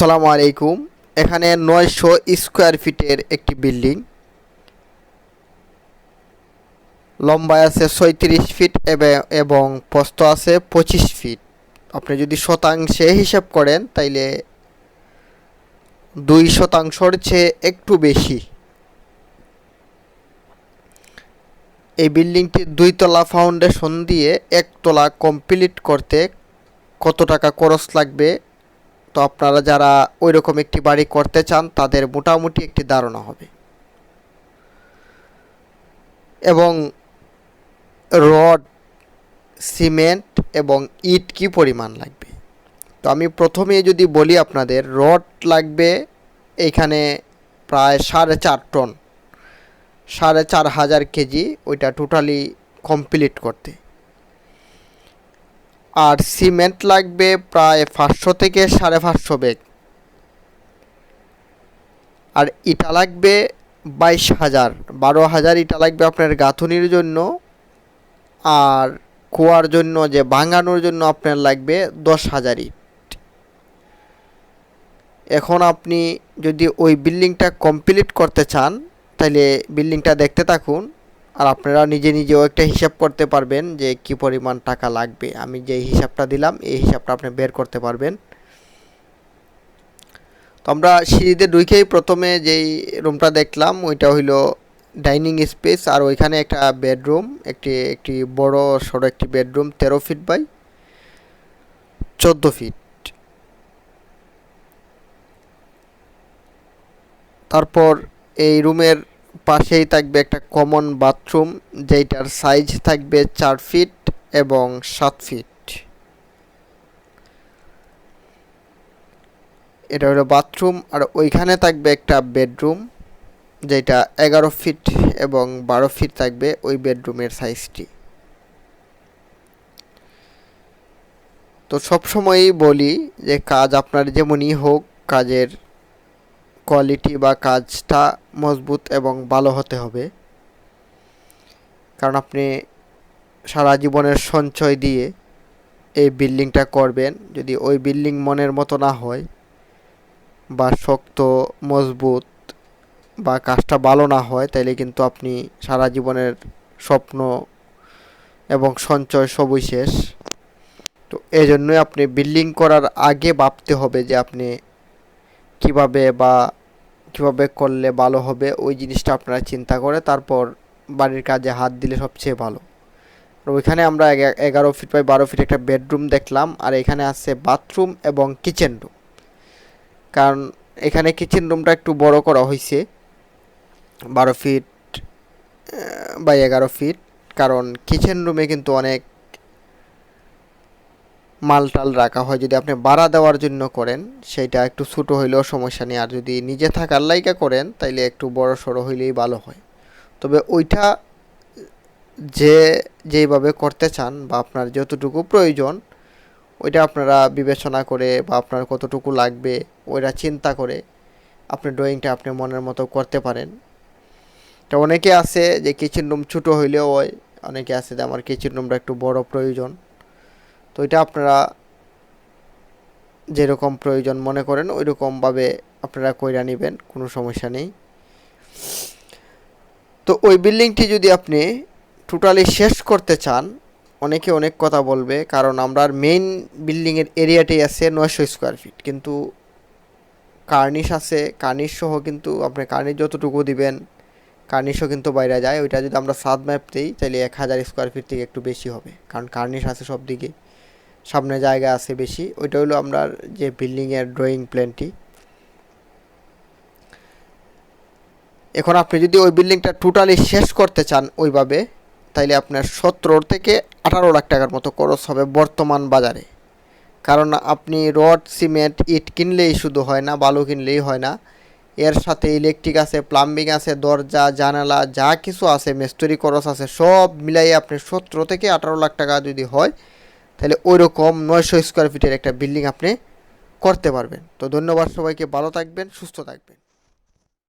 আসসালামু আলাইকুম। এখানে নয়শো স্কোয়ার ফিটের একটি বিল্ডিং। লম্বায় আছে ছয়ত্রিশ ফিট এবং প্রস্থ আছে পঁচিশ ফিট। আপনি যদি শতাংশে হিসাব করেন, তাইলে দুই শতাংশর চেয়ে একটু বেশি। এই বিল্ডিংটি দুইতলা ফাউন্ডেশন দিয়ে একতলা কমপ্লিট করতে কত টাকা খরচ লাগবে তো আপনারা যারা ওই রকম একটি বাড়ি করতে চান, তাদের মোটামুটি একটি ধারণা হবে। এবং রড, সিমেন্ট এবং ইট কি পরিমাণ লাগবে? তো আমি প্রথমে যদি বলি আপনাদের, রড লাগবে এইখানে প্রায় সাড়ে চার টন, সাড়ে চার হাজার কেজি, ওইটা টোটালি কমপ্লিট করতে। আর সিমেন্ট লাগবে প্রায় পাঁচশো থেকে সাড়ে পাঁচশো ব্যাগ আর ইটা লাগবে বাইশ হাজার। বারো হাজার ইটা লাগবে আপনার গাঁথুনির জন্য। আর কুয়ার জন্য যে ভাঙানোর জন্য আপনার লাগবে দশ হাজার ইট। এখন আপনি যদি ওই বিল্ডিংটা কমপ্লিট করতে চান, তাহলে বিল্ডিংটা দেখতে থাকুন। আর আপনারা নিজে নিজেও একটা হিসাব করতে পারবেন যে কি পরিমাণ টাকা লাগবে। আমি যে হিসাবটা দিলাম, এই হিসাবটা আপনি বের করতে পারবেন। তো আমরা সিঁড়িতে ঢুকেই প্রথমে যেই রুমটা দেখলাম, ওইটা হইল ডাইনিং স্পেস আর ওইখানে একটা বেডরুম একটি একটি বড় সড়ো একটি বেডরুম তেরো ফিট বাই চোদ্দ ফিট তারপর এই রুমের পাশেই থাকবে একটা কমন বাথরুম যেটার সাইজ থাকবে চার ফিট এবং সাত ফিট এটা হলো বাথরুম আর ওইখানে থাকবে একটা বেডরুম যেটা এগারো ফিট এবং বারো ফিট থাকবে ওই বেডরুমের সাইজটি তো সবসময়ই বলি যে কাজ আপনার যেমনই হোক, কাজের কোয়ালিটি বা কাজটা মজবুত এবং ভালো হতে হবে। কারণ আপনি সারা জীবনের সঞ্চয় দিয়ে এই বিল্ডিংটা করবেন। যদি ওই বিল্ডিং মনের মতো না হয় বা শক্ত, মজবুত বা কাজটা ভালো না হয় তাহলে কিন্তু আপনি সারা জীবনের স্বপ্ন এবং সঞ্চয় সবই শেষ। তো এই জন্যই আপনি বিল্ডিং করার আগে ভাবতে হবে যে আপনি কীভাবে বা কীভাবে করলে ভালো হবে, ওই জিনিসটা আপনারা চিন্তা করে তারপর বাড়ির কাজে হাত দিলে সবচেয়ে ভালো। আর ওইখানে আমরা এগারো ফিট বাই বারো ফিট একটা বেডরুম দেখলাম, আর এখানে আছে বাথরুম এবং কিচেন রুম। কারণ এখানে কিচেন রুমটা একটু বড় করা হয়েছে বারো ফিট বাই এগারো ফিট, কারণ কিচেন রুমে কিন্তু অনেক মাল টাল রাখা হয় যদি আপনি ভাড়া দেওয়ার জন্য করেন সেইটা একটু ছোটো হইলেও সমস্যা নেই। আর যদি নিজে থাকার লাইকা করেন, তাইলে একটু বড় সড়ো হইলেই ভালো হয়। তবে ওইটা যে, যেইভাবে করতে চান বা আপনার যতটুকু প্রয়োজন, ওইটা আপনারা বিবেচনা করে বা আপনার কতটুকু লাগবে, ওইটা চিন্তা করে আপনি ড্রয়িংটা আপনি মনের মতো করতে পারেন। তো অনেকে আছে যে কিচেন রুম ছোটো হইলেও হয়, অনেকে আছে যে, আমার কিচেন রুমটা একটু বড় প্রয়োজন। এটা আপনারা যেরকম প্রয়োজন মনে করেন ওই রকমভাবে আপনারা কইরা নেবেন, কোনো সমস্যা নেই। তো ওই বিল্ডিংটি যদি আপনি টোটালি শেষ করতে চান, অনেকে অনেক কথা বলবে, কারণ আমরা মেইন বিল্ডিংয়ের এরিয়াটাই আছে নয়শো স্কোয়ার ফিট কিন্তু কার্নিশ আছে, কার্নিশ সহ কিন্তু আপনি কার্নিশ যতটুকু দিবেন, কার্নিশও কিন্তু বাইরে যায়। ওইটা যদি আমরা সাত ম্যাপ দিই তাহলে এক হাজার স্কোয়ার ফিট থেকে একটু বেশি হবে, কারণ কার্নিশ আছে সব দিকে সামনে জায়গা আছে বেশি। ওইটা হলো আমরা যে বিল্ডিংয়ের ড্রয়িং প্ল্যানটি এখন আপনি যদি ওই বিল্ডিংটা টোটালি শেষ করতে চান ওইভাবে, তাইলে আপনার সতেরো থেকে আঠারো লাখ টাকার মতো খরচ হবে বর্তমান বাজারে। কারণ আপনি রড, সিমেন্ট, ইট কিনলেই শুধু হয় না, বালু কিনলেই হয় না। এর সাথে ইলেকট্রিক আছে প্লাম্বিং আছে, দরজা, জানালা, যা কিছু আছে, মিস্ত্রি খরচ আছে, সব মিলাই আপনি সতেরো থেকে আঠারো লাখ টাকা যদি হয় তাহলে ওই রকম নয়শো স্কোয়ার ফিটের একটা বিল্ডিং আপনি করতে পারবেন। তো ধন্যবাদ সবাইকে, ভালো থাকবেন, সুস্থ থাকবেন।